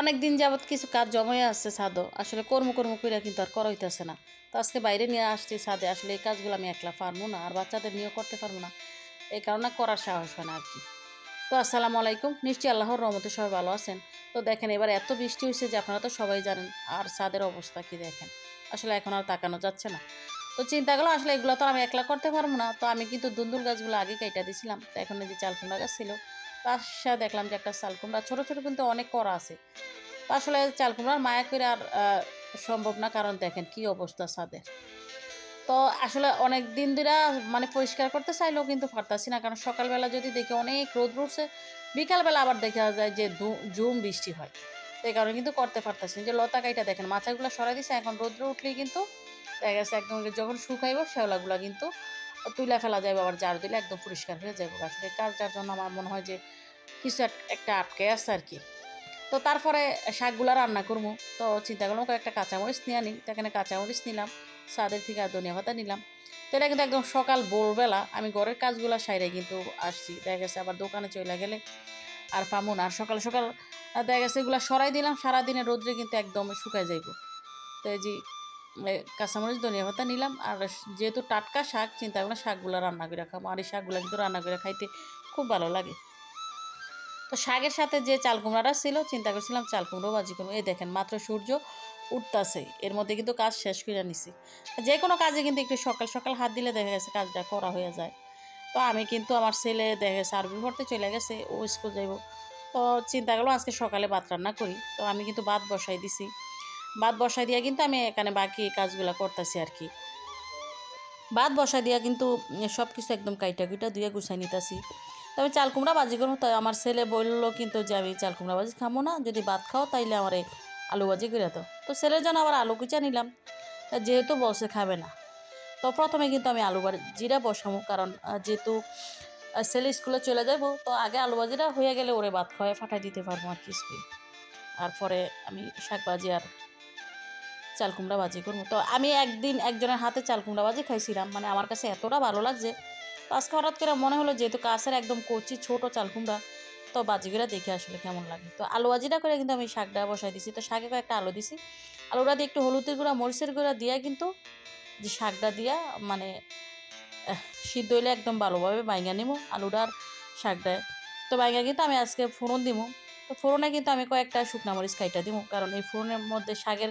অনেক দিন যাবৎ কিছু কাজ জমাই আসছে ছাদও। আসলে কর্ম কর্ম করে কিন্তু আর করা হইতেছে না। তো আজকে বাইরে নিয়ে আসছি ছাদে। আসলে এই কাজগুলো আমি একলা পারব না, আর বাচ্চাদের নিয়েও করতে পারব না। এই কারণে করার সাহস হয় না আর কি। তো আসসালামু আলাইকুম। নিশ্চয়ই আল্লাহর রহমতে সবাই ভালো আছেন। তো দেখেন, এবার এত বৃষ্টি হয়েছে যে আপনারা তো সবাই জানেন, আর ছাদের অবস্থা কি দেখেন। আসলে এখন আর তাকানো যাচ্ছে না। তো চিন্তা করলাম, আসলে এগুলো তো আমি একলা করতে পারব না। তো আমি কিন্তু দুন্দুল গাছগুলো আগে কেটে দিয়েছিলাম তো এখন যে চাল গাছ ছিল তার সাথে দেখলাম যে একটা চাল কুমড়া, ছোটো ছোটো কিন্তু অনেক করা আছে। তো আসলে চাল কুমড়ার মায়া করে আর সম্ভব না, কারণ দেখেন কি অবস্থা ছাদের। তো আসলে অনেক দিন ধরে মানে পরিষ্কার করতে চাইলেও কিন্তু পারতাছি না, কারণ সকালবেলা যদি দেখি অনেক রোদ উঠছে, বিকালবেলা আবার দেখা যায় যে ঝুম বৃষ্টি হয়। এই কারণে কিন্তু করতে পারতাছি যে লতা কাইটা দেখেন মাথাগুলো সরাই দিছে, এখন রোদ্র উঠলেই কিন্তু দেখা গেছে একদম যখন শুকাইব, শ্যাওলাগুলো কিন্তু তুলে ফেলা যাবে আবার জার দিলে একদম পরিষ্কার হয়ে যাবে আসলে কাজটার জন্য আমার মনে হয় যে কিছু একটা আটকে আছে আর কি। তো তারপরে শাকগুলা রান্না করব তো চিন্তা করলাম একটা কাঁচামরিচ নিয়ে আনি। এখানে কাঁচামরিচ নিলাম সাদের থেকে আর ধনিয়া পাতা নিলাম। তো এটা কিন্তু একদম সকাল, ভোরবেলা আমি ঘরের কাজগুলো সাইরে কিন্তু আসছি। দেখা গেছে আবার দোকানে চলে গেলে আর পামো না। আর সকাল সকাল দেখা গেছে এগুলো সরাই দিলাম সারাদিনে রোদ্রে কিন্তু একদম শুকায় যাইব। তো এই যে কাঁচামরিচ, ধনিয়া পাতা নিলাম। আর যেহেতু টাটকা শাক, চিন্তা করলাম শাকগুলো রান্না করে খাব। আর এই শাকগুলো কিন্তু রান্না করে খাইতে খুব ভালো লাগে। তো শাকের সাথে যে চাল কুমড়াটা ছিল, চিন্তা করছিলাম চাল কুমড়ো ভাজি করব। এই দেখেন, মাত্র সূর্য উঠতাছে। এর মধ্যে কিন্তু কাজ শেষ করে নিছি। যে কোনো কাজে কিন্তু একটু সকাল সকাল হাত দিলে দেখা গেছে কাজটা করা হয়ে যায়। তো আমি কিন্তু আমার ছেলে দেখা গেছে আরবি পড়তে চলে গেছে, ও স্কুল যাইব। তো চিন্তা করলাম আজকে সকালে ভাত রান্না করি। তো আমি কিন্তু ভাত বসাই দিছি। ভাত বসাই দিয়ে কিন্তু আমি এখানে বাকি কাজগুলো করতেছি আর কি। ভাত বসাই দিয়া কিন্তু সব কিছু একদম কাইটা কুইটা দিয়ে গুছাই নিতেছি। তবে চাল কুমড়া বাজি করব, তাই আমার ছেলে বলল কিন্তু যে আমি চাল কুমড়া বাজি খাব না, যদি ভাত খাও তাইলে আমার এই আলু ভাজি করে দাও। তো ছেলের জন্য আবার আলু কুচা নিলাম, তা যেহেতু বসে খাবে না, তো প্রথমে কিন্তু আমি আলু ভাজিটা বসাবো কারণ যেহেতু ছেলে স্কুলে চলে যাব তো আগে আলু ভাজিটা হয়ে গেলে ওরে ভাত খাওয়াই ফাটাই দিতে পারব আর কি স্কুলে। আর পরে আমি শাক ভাজি আর চাল কুমড়া ভাজি করব। তো আমি একদিন একজনের হাতে চাল কুমড়া ভাজি খাইছিলাম। মানে আমার কাছে এতটা ভালো লাগছে। তো আজকে হঠাৎ করে মনে হলো যেহেতু কাছের একদম কচি ছোট চাল কুমড়া তো বাজিগুলো দেখে আসলে কেমন লাগে। তো আলু ভাজিটা করে কিন্তু আমি শাকটা বসাই দিছি। তো শাকে কয়েকটা আলু দিছি। আলুটা দিয়ে একটু হলুদের গুঁড়া, মরিচের গুঁড়া দিয়া কিন্তু যে শাকটা দিয়া মানে সিদ্ধ হইলে একদম ভালোভাবে বাইঙ্গা নিবো আলুটার শাকটায়। তো বাইঙ্গা কিন্তু আমি আজকে ফোড়ন দিব তো ফোড়নে কিন্তু আমি কয়েকটা শুকনা মরিচ খাইটা দিব কারণ এই ফোড়নের মধ্যে শাকের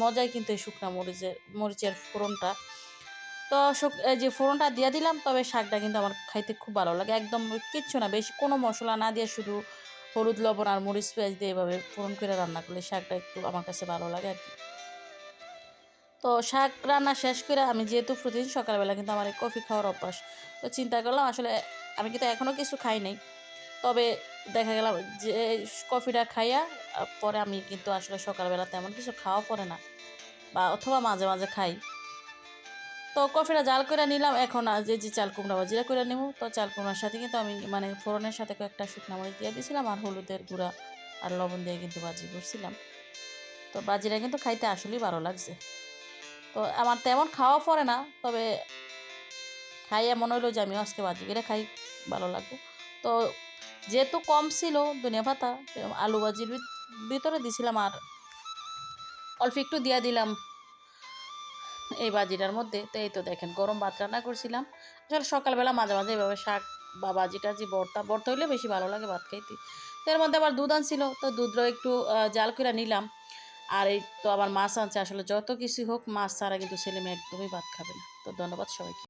মজাই কিন্তু এই শুকনা মরিচের মরিচের ফোড়নটা। তো যে ফোড়নটা দিয়ে দিলাম, তবে শাকটা কিন্তু আমার খাইতে খুব ভালো লাগে। একদম কিচ্ছু না, বেশি কোনো মশলা না দিয়ে শুধু হলুদ, লবণ আর মরিচ পেঁয়াজ দিয়ে এভাবে ফোড়ন করে রান্না করলে শাকটা একটু আমার কাছে ভালো লাগে আর কি। তো শাক রান্না শেষ করে আমি যেহেতু প্রতিদিন সকালবেলা কিন্তু আমার কফি খাওয়ার অভ্যাস, তো চিন্তা করলাম আসলে আমি কিন্তু এখনও কিছু খাই নাই। তবে দেখা গেল যে কফিটা খাইয়া, পরে আমি কিন্তু আসলে সকালবেলা তেমন কিছু খাওয়া পড়ে না, বা অথবা মাঝে মাঝে খাই। তো কফিটা জাল করে নিলাম, এখন যে যে চাল কুমড়া বাজিরা করে নেব। তো চাল কুমড়ার সাথে কিন্তু আমি মানে ফোড়নের সাথে কয়েকটা শুকনো মরিচ দিয়ে দিয়েছিলাম, আর হলুদের গুঁড়া আর লবণ দিয়ে কিন্তু বাজি করছিলাম। তো বাজিরা কিন্তু খাইতে আসলেই ভালো লাগছে। তো আমার তেমন খাওয়া পড়ে না, তবে খাইয়া মনে হইল যে আমি আজকে বাজি করে খাই, ভালো লাগবে। তো যেহেতু কম ছিল ধনিয়া পাতা, আলু ভাজির ভিতরে দিছিলাম আর অল্প একটু দিয়া দিলাম এই বাজিটার মধ্যে। তো এই তো দেখেন, গরম ভাত রান্না করছিলাম। আসলে সকালবেলা মাঝে মাঝে এভাবে শাক বা বাজি টাজি বর্তা ভর্তা হইলে বেশি ভালো লাগে ভাত খাইতে। তো এর মধ্যে আবার দুধ আনছিল, তো দুধটাও একটু জাল করে নিলাম। আর এই তো আবার মাছ আনছে। আসলে যত কিছু হোক, মাছ ছাড়া কিন্তু ছেলে মেয়ে একদমই ভাত খাবে না। তো ধন্যবাদ সবাইকে।